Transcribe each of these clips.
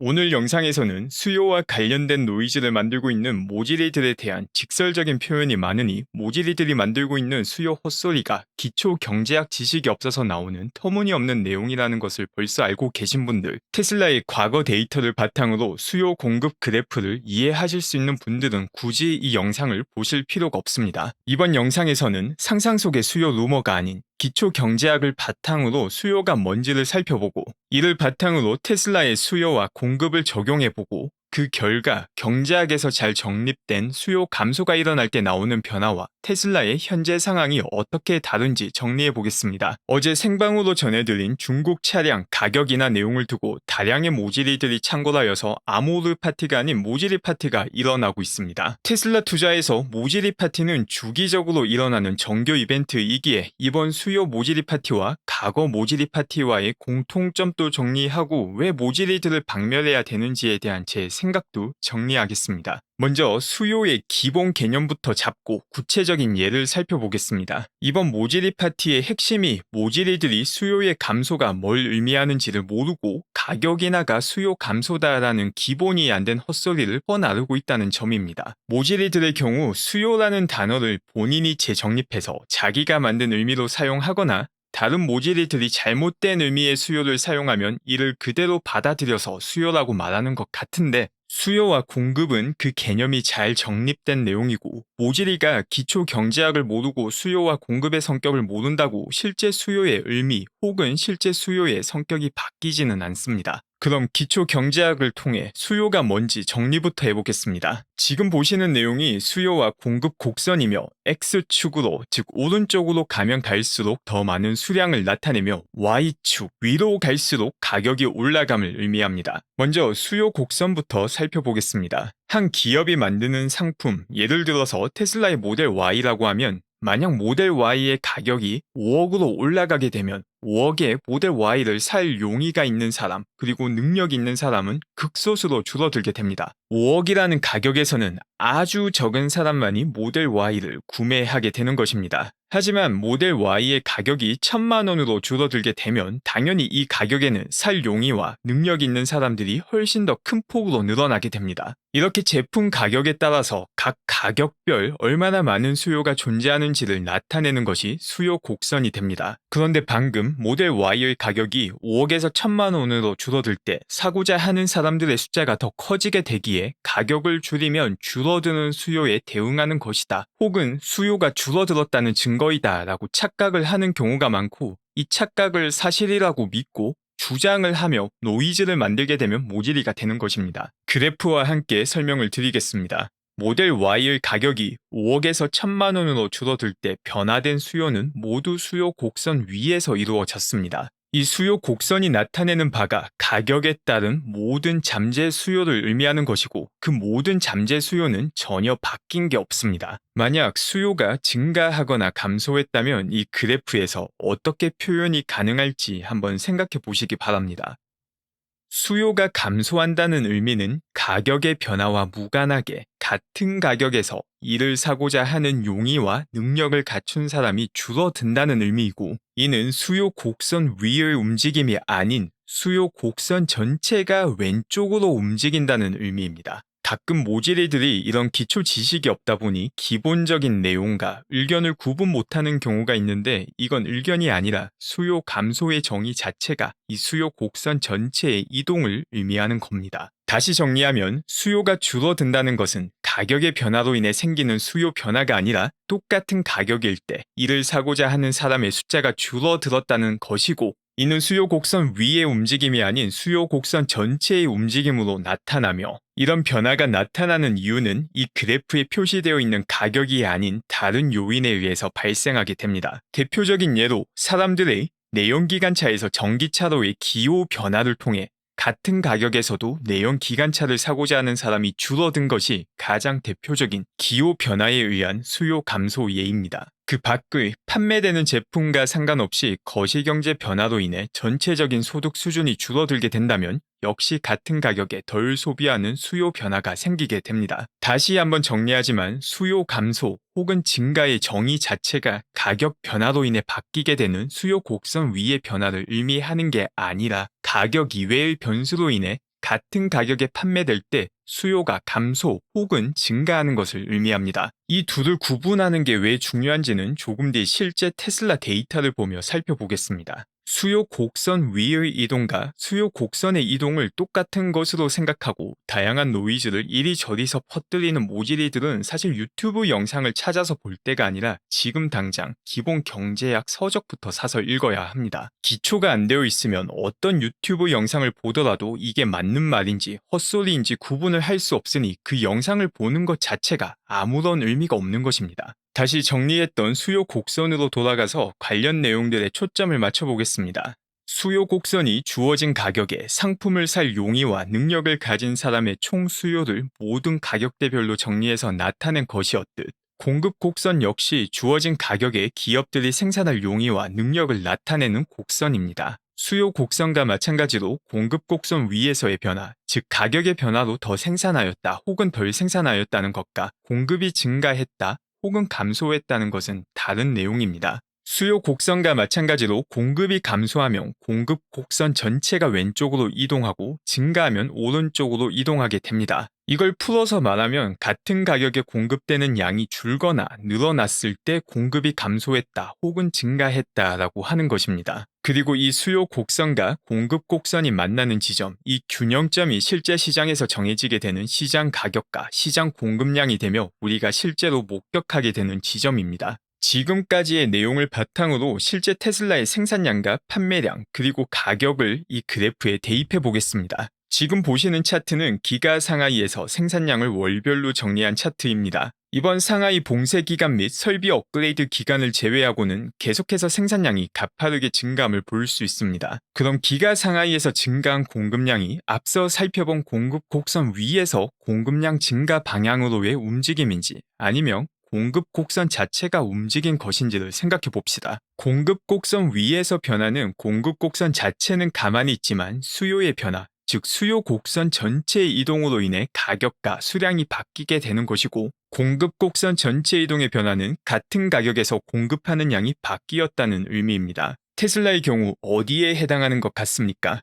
오늘 영상에서는 수요와 관련된 노이즈를 만들고 있는 모질이들에 대한 직설적인 표현이 많으니 모질이들이 만들고 있는 수요 헛소리가 기초 경제학 지식이 없어서 나오는 터무니없는 내용이라는 것을 벌써 알고 계신 분들, 테슬라의 과거 데이터를 바탕으로 수요 공급 그래프를 이해하실 수 있는 분들은 굳이 이 영상을 보실 필요가 없습니다. 이번 영상에서는 상상 속의 수요 루머가 아닌 기초 경제학을 바탕으로 수요가 뭔지를 살펴보고 이를 바탕으로 테슬라의 수요와 공급을 적용해보고 그 결과 경제학에서 잘 정립된 수요 감소가 일어날 때 나오는 변화와 테슬라의 현재 상황이 어떻게 다른지 정리해 보겠습니다. 어제 생방으로 전해드린 중국 차량 가격이나 내용을 두고 다량의 모질이들이 창궐하여서 아모르 파티가 아닌 모질이 파티가 일어나고 있습니다. 테슬라 투자에서 모질이 파티는 주기적으로 일어나는 정교 이벤트이기에 이번 수요 모질이 파티와 과거 모질이 파티와의 공통점도 정리하고 왜 모질이들을 박멸해야 되는지에 대한 제 생각도 정리하겠습니다. 먼저 수요의 기본 개념부터 잡고 구체적인 예를 살펴보겠습니다. 이번 모질이 파티의 핵심이 모질이들이 수요의 감소가 뭘 의미하는지를 모르고 가격 인하가 수요 감소다라는 기본이 안 된 헛소리를 뻔나르고 있다는 점입니다. 모질이들의 경우 수요라는 단어를 본인이 재정립해서 자기가 만든 의미로 사용하거나 다른 모질이들이 잘못된 의미의 수요를 사용하면 이를 그대로 받아들여서 수요라고 말하는 것 같은데 수요와 공급은 그 개념이 잘 정립된 내용이고 모질이가 기초 경제학을 모르고 수요와 공급의 성격을 모른다고 실제 수요의 의미 혹은 실제 수요의 성격이 바뀌지는 않습니다. 그럼 기초 경제학을 통해 수요가 뭔지 정리부터 해보겠습니다. 지금 보시는 내용이 수요와 공급 곡선이며 X축으로 즉 오른쪽으로 가면 갈수록 더 많은 수량을 나타내며 Y축 위로 갈수록 가격이 올라감을 의미합니다. 먼저 수요 곡선부터 살펴보겠습니다. 한 기업이 만드는 상품, 예를 들어서 테슬라의 모델 Y라고 하면 만약 모델 Y의 가격이 5억으로 올라가게 되면 5억의 모델 Y를 살 용의가 있는 사람, 그리고 능력이 있는 사람은 극소수로 줄어들게 됩니다. 5억이라는 가격에서는 아주 적은 사람만이 모델 Y를 구매하게 되는 것입니다. 하지만 모델 Y의 가격이 천만 원으로 줄어들게 되면 당연히 이 가격에는 살 용의와 능력이 있는 사람들이 훨씬 더 큰 폭으로 늘어나게 됩니다. 이렇게 제품 가격에 따라서 각 가격별 얼마나 많은 수요가 존재하는지를 나타내는 것이 수요 곡선이 됩니다. 그런데 방금 모델 Y의 가격이 5억에서 천만 원으로 줄어들 때 사고자 하는 사람들의 숫자가 더 커지게 되기에 가격을 줄이면 줄어드는 수요에 대응하는 것이다. 혹은 수요가 줄어들었다는 증거 이다 라고 착각을 하는 경우가 많고 이 착각을 사실이라고 믿고 주장을 하며 노이즈를 만들게 되면 모질이가 되는 것입니다. 그래프와 함께 설명을 드리겠습니다. 모델 Y의 가격이 5억에서 1000만 원으로 줄어들 때 변화된 수요는 모두 수요 곡선 위에서 이루어졌습니다. 이 수요 곡선이 나타내는 바가 가격에 따른 모든 잠재 수요를 의미하는 것이고 그 모든 잠재 수요는 전혀 바뀐 게 없습니다. 만약 수요가 증가하거나 감소했다면 이 그래프에서 어떻게 표현이 가능할지 한번 생각해 보시기 바랍니다. 수요가 감소한다는 의미는 가격의 변화와 무관하게 같은 가격에서 이를 사고자 하는 용의와 능력을 갖춘 사람이 줄어든다는 의미이고 이는 수요 곡선 위의 움직임이 아닌 수요 곡선 전체가 왼쪽으로 움직인다는 의미입니다. 가끔 모질이들이 이런 기초 지식이 없다 보니 기본적인 내용과 의견을 구분 못하는 경우가 있는데 이건 의견이 아니라 수요 감소의 정의 자체가 이 수요 곡선 전체의 이동을 의미하는 겁니다. 다시 정리하면 수요가 줄어든다는 것은 가격의 변화로 인해 생기는 수요 변화가 아니라 똑같은 가격일 때 이를 사고자 하는 사람의 숫자가 줄어들었다는 것이고 이는 수요 곡선 위의 움직임이 아닌 수요 곡선 전체의 움직임으로 나타나며 이런 변화가 나타나는 이유는 이 그래프에 표시되어 있는 가격이 아닌 다른 요인에 의해서 발생하게 됩니다. 대표적인 예로 사람들의 내연기관차에서 전기차로의 기호 변화를 통해 같은 가격에서도 내연 기관차를 사고자 하는 사람이 줄어든 것이 가장 대표적인 기호 변화에 의한 수요 감소 예입니다. 그 밖의 판매되는 제품과 상관없이 거시경제 변화로 인해 전체적인 소득 수준이 줄어들게 된다면 역시 같은 가격에 덜 소비하는 수요 변화가 생기게 됩니다. 다시 한번 정리하지만 수요 감소 혹은 증가의 정의 자체가 가격 변화로 인해 바뀌게 되는 수요 곡선 위의 변화를 의미하는 게 아니라 가격 이외의 변수로 인해 같은 가격에 판매될 때 수요가 감소 혹은 증가하는 것을 의미합니다. 이 둘을 구분하는 게 왜 중요한지는 조금 뒤 실제 테슬라 데이터를 보며 살펴보겠습니다. 수요 곡선 위의 이동과 수요 곡선의 이동을 똑같은 것으로 생각하고 다양한 노이즈를 이리저리서 퍼뜨리는 모질이들은 사실 유튜브 영상을 찾아서 볼 때가 아니라 지금 당장 기본 경제학 서적부터 사서 읽어야 합니다. 기초가 안 되어 있으면 어떤 유튜브 영상을 보더라도 이게 맞는 말인지 헛소리인지 구분을 할 수 없으니 그 영상을 보는 것 자체가 아무런 의미가 없는 것입니다. 다시 정리했던 수요 곡선으로 돌아가서 관련 내용들에 초점을 맞춰보겠습니다. 수요 곡선이 주어진 가격에 상품을 살 용의와 능력을 가진 사람의 총 수요를 모든 가격대별로 정리해서 나타낸 것이었듯 공급 곡선 역시 주어진 가격에 기업들이 생산할 용의와 능력을 나타내는 곡선입니다. 수요 곡선과 마찬가지로 공급 곡선 위에서의 변화, 즉 가격의 변화로 더 생산하였다 혹은 덜 생산하였다는 것과 공급이 증가했다 혹은 감소했다는 것은 다른 내용입니다. 수요 곡선과 마찬가지로 공급이 감소하면 공급 곡선 전체가 왼쪽으로 이동하고 증가하면 오른쪽으로 이동하게 됩니다. 이걸 풀어서 말하면 같은 가격에 공급되는 양이 줄거나 늘어났을 때 공급이 감소했다 혹은 증가했다 라고 하는 것입니다. 그리고 이 수요 곡선과 공급 곡선이 만나는 지점, 이 균형점이 실제 시장에서 정해지게 되는 시장 가격과 시장 공급량이 되며 우리가 실제로 목격하게 되는 지점입니다. 지금까지의 내용을 바탕으로 실제 테슬라의 생산량과 판매량 그리고 가격을 이 그래프에 대입해 보겠습니다. 지금 보시는 차트는 기가 상하이에서 생산량을 월별로 정리한 차트입니다. 이번 상하이 봉쇄 기간 및 설비 업그레이드 기간을 제외하고는 계속해서 생산량이 가파르게 증감을 보일 수 있습니다. 그럼 기가 상하이에서 증가한 공급량이 앞서 살펴본 공급 곡선 위에서 공급량 증가 방향으로의 움직임인지 아니면 공급 곡선 자체가 움직인 것인지를 생각해 봅시다. 공급 곡선 위에서 변하는 공급 곡선 자체는 가만히 있지만 수요의 변화, 즉 수요 곡선 전체의 이동으로 인해 가격과 수량이 바뀌게 되는 것이고 공급 곡선 전체 이동의 변화는 같은 가격에서 공급하는 양이 바뀌었다는 의미입니다. 테슬라의 경우 어디에 해당하는 것 같습니까?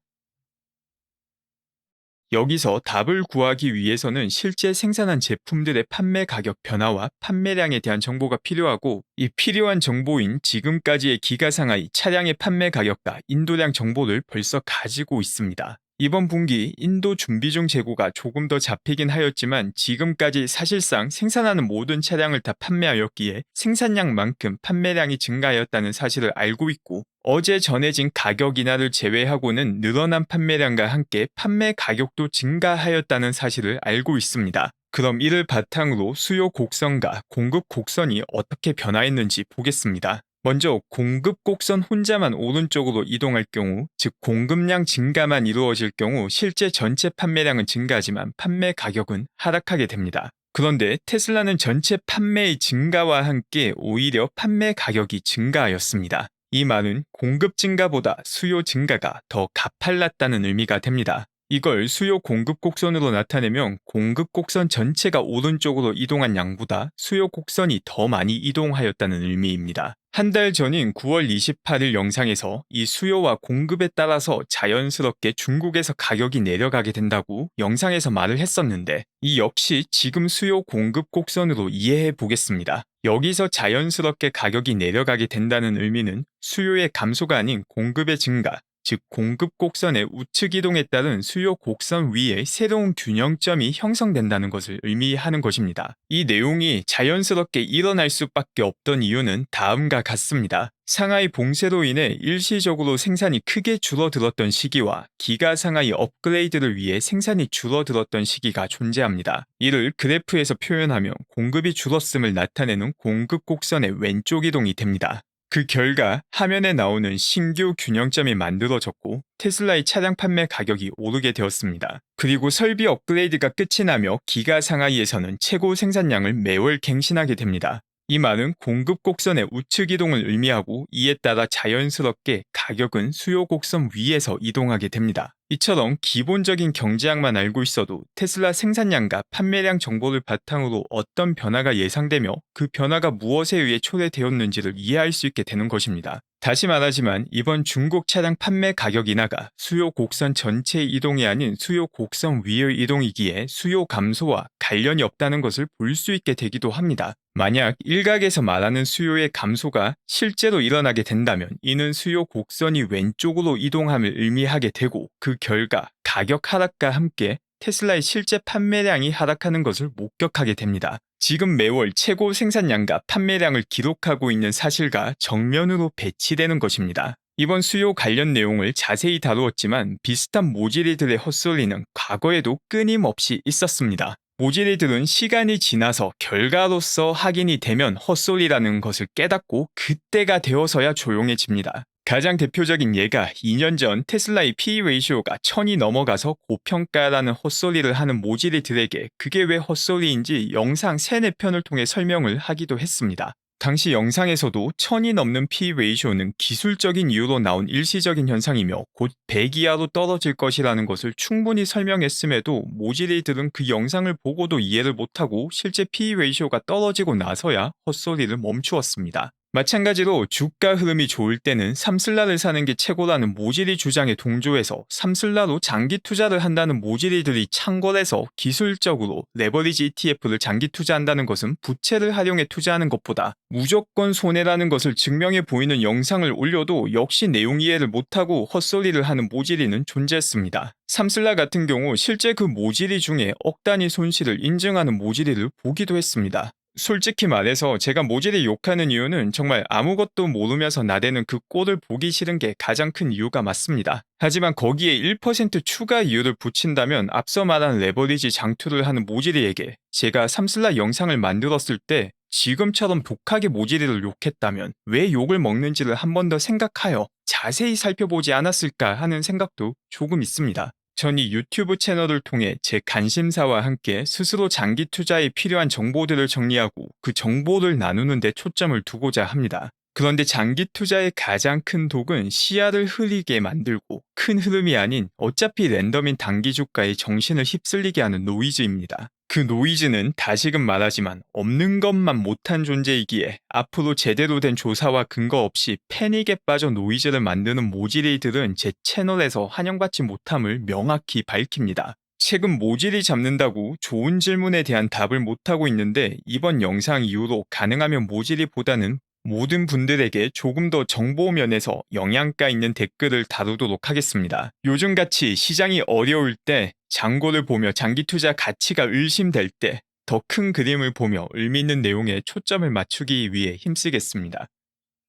여기서 답을 구하기 위해서는 실제 생산한 제품들의 판매 가격 변화와 판매량에 대한 정보가 필요하고 이 필요한 정보인 지금까지의 기가 상하이 차량의 판매 가격과 인도량 정보를 벌써 가지고 있습니다. 이번 분기 인도 준비 중 재고가 조금 더 잡히긴 하였지만 지금까지 사실상 생산하는 모든 차량을 다 판매하였기에 생산량만큼 판매량이 증가하였다는 사실을 알고 있고 어제 전해진 가격 인하를 제외하고는 늘어난 판매량과 함께 판매 가격도 증가하였다는 사실을 알고 있습니다. 그럼 이를 바탕으로 수요 곡선과 공급 곡선이 어떻게 변화했는지 보겠습니다. 먼저 공급 곡선 혼자만 오른쪽으로 이동할 경우, 즉 공급량 증가만 이루어질 경우 실제 전체 판매량은 증가하지만 판매 가격은 하락하게 됩니다. 그런데 테슬라는 전체 판매의 증가와 함께 오히려 판매 가격이 증가하였습니다. 이 말은 공급 증가보다 수요 증가가 더 가팔랐다는 의미가 됩니다. 이걸 수요 공급 곡선으로 나타내면 공급 곡선 전체가 오른쪽으로 이동한 양보다 수요 곡선이 더 많이 이동하였다는 의미입니다. 한 달 전인 9월 28일 영상에서 이 수요와 공급에 따라서 자연스럽게 중국에서 가격이 내려가게 된다고 영상에서 말을 했었는데 이 역시 지금 수요 공급 곡선으로 이해해 보겠습니다. 여기서 자연스럽게 가격이 내려가게 된다는 의미는 수요의 감소가 아닌 공급의 증가, 즉 공급 곡선의 우측 이동에 따른 수요 곡선 위에 새로운 균형점이 형성된다는 것을 의미하는 것입니다. 이 내용이 자연스럽게 일어날 수밖에 없던 이유는 다음과 같습니다. 상하이 봉쇄로 인해 일시적으로 생산이 크게 줄어들었던 시기와 기가 상하이 업그레이드를 위해 생산이 줄어들었던 시기가 존재합니다. 이를 그래프에서 표현하며 공급이 줄었음을 나타내는 공급 곡선의 왼쪽 이동이 됩니다. 그 결과 화면에 나오는 신규 균형점이 만들어졌고 테슬라의 차량 판매 가격이 오르게 되었습니다. 그리고 설비 업그레이드가 끝이 나며 기가 상하이에서는 최고 생산량을 매월 갱신하게 됩니다. 이 말은 공급 곡선의 우측 이동을 의미하고 이에 따라 자연스럽게 가격은 수요 곡선 위에서 이동하게 됩니다. 이처럼 기본적인 경제학만 알고 있어도 테슬라 생산량과 판매량 정보를 바탕으로 어떤 변화가 예상되며 그 변화가 무엇에 의해 초래되었는지를 이해할 수 있게 되는 것입니다. 다시 말하지만 이번 중국 차량 판매 가격 인하가 수요 곡선 전체 이동이 아닌 수요 곡선 위의 이동이기에 수요 감소와 관련이 없다는 것을 볼 수 있게 되기도 합니다. 만약 일각에서 말하는 수요의 감소가 실제로 일어나게 된다면 이는 수요 곡선이 왼쪽으로 이동함을 의미하게 되고 그 결과 가격 하락과 함께 테슬라의 실제 판매량이 하락하는 것을 목격하게 됩니다. 지금 매월 최고 생산량과 판매량을 기록하고 있는 사실과 정면으로 배치되는 것입니다. 이번 수요 관련 내용을 자세히 다루었지만 비슷한 모질이들의 헛소리는 과거에도 끊임없이 있었습니다. 모질이들은 시간이 지나서 결과로서 확인이 되면 헛소리라는 것을 깨닫고 그때가 되어서야 조용해집니다. 가장 대표적인 예가 2년 전 테슬라의 P 레이쇼가 1000이 넘어가서 고평가라는 헛소리를 하는 모질이들에게 그게 왜 헛소리인지 영상 3, 4편을 통해 설명을 하기도 했습니다. 당시 영상에서도 1000이 넘는 P 레이쇼는 기술적인 이유로 나온 일시적인 현상이며 곧 100 이하로 떨어질 것이라는 것을 충분히 설명했음에도 모질이들은 그 영상을 보고도 이해를 못하고 실제 P 레이쇼가 떨어지고 나서야 헛소리를 멈추었습니다. 마찬가지로 주가 흐름이 좋을 때는 삼슬라를 사는 게 최고라는 모질이 주장에 동조해서 삼슬라로 장기 투자를 한다는 모질이들이 창궐해서 기술적으로 레버리지 ETF를 장기 투자한다는 것은 부채를 활용해 투자하는 것보다 무조건 손해라는 것을 증명해 보이는 영상을 올려도 역시 내용 이해를 못하고 헛소리를 하는 모질이는 존재했습니다. 삼슬라 같은 경우 실제 그 모질이 중에 억 단위 손실을 인증하는 모질이를 보기도 했습니다. 솔직히 말해서 제가 모질이 욕하는 이유는 정말 아무것도 모르면서 나대는 그 꼴을 보기 싫은 게 가장 큰 이유가 맞습니다. 하지만 거기에 1% 추가 이유를 붙인다면 앞서 말한 레버리지 장투를 하는 모질이에게 제가 삼슬라 영상을 만들었을 때 지금처럼 독하게 모질이를 욕했다면 왜 욕을 먹는지를 한 번 더 생각하여 자세히 살펴보지 않았을까 하는 생각도 조금 있습니다. 전 이 유튜브 채널을 통해 제 관심사와 함께 스스로 장기 투자에 필요한 정보들을 정리하고 그 정보를 나누는 데 초점을 두고자 합니다. 그런데 장기 투자의 가장 큰 독은 시야를 흐리게 만들고 큰 흐름이 아닌 어차피 랜덤인 단기 주가에 정신을 휩쓸리게 하는 노이즈입니다. 그 노이즈는 다시금 말하지만 없는 것만 못한 존재이기에 앞으로 제대로 된 조사와 근거 없이 패닉에 빠져 노이즈를 만드는 모질이들은 제 채널에서 환영받지 못함을 명확히 밝힙니다. 최근 모질이 잡는다고 좋은 질문에 대한 답을 못하고 있는데 이번 영상 이후로 가능하면 모질이보다는 모든 분들에게 조금 더 정보 면에서 영양가 있는 댓글을 다루도록 하겠습니다. 요즘같이 시장이 어려울 때 장고를 보며 장기 투자 가치가 의심될 때 더 큰 그림을 보며 의미 있는 내용에 초점을 맞추기 위해 힘쓰겠습니다.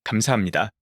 감사합니다.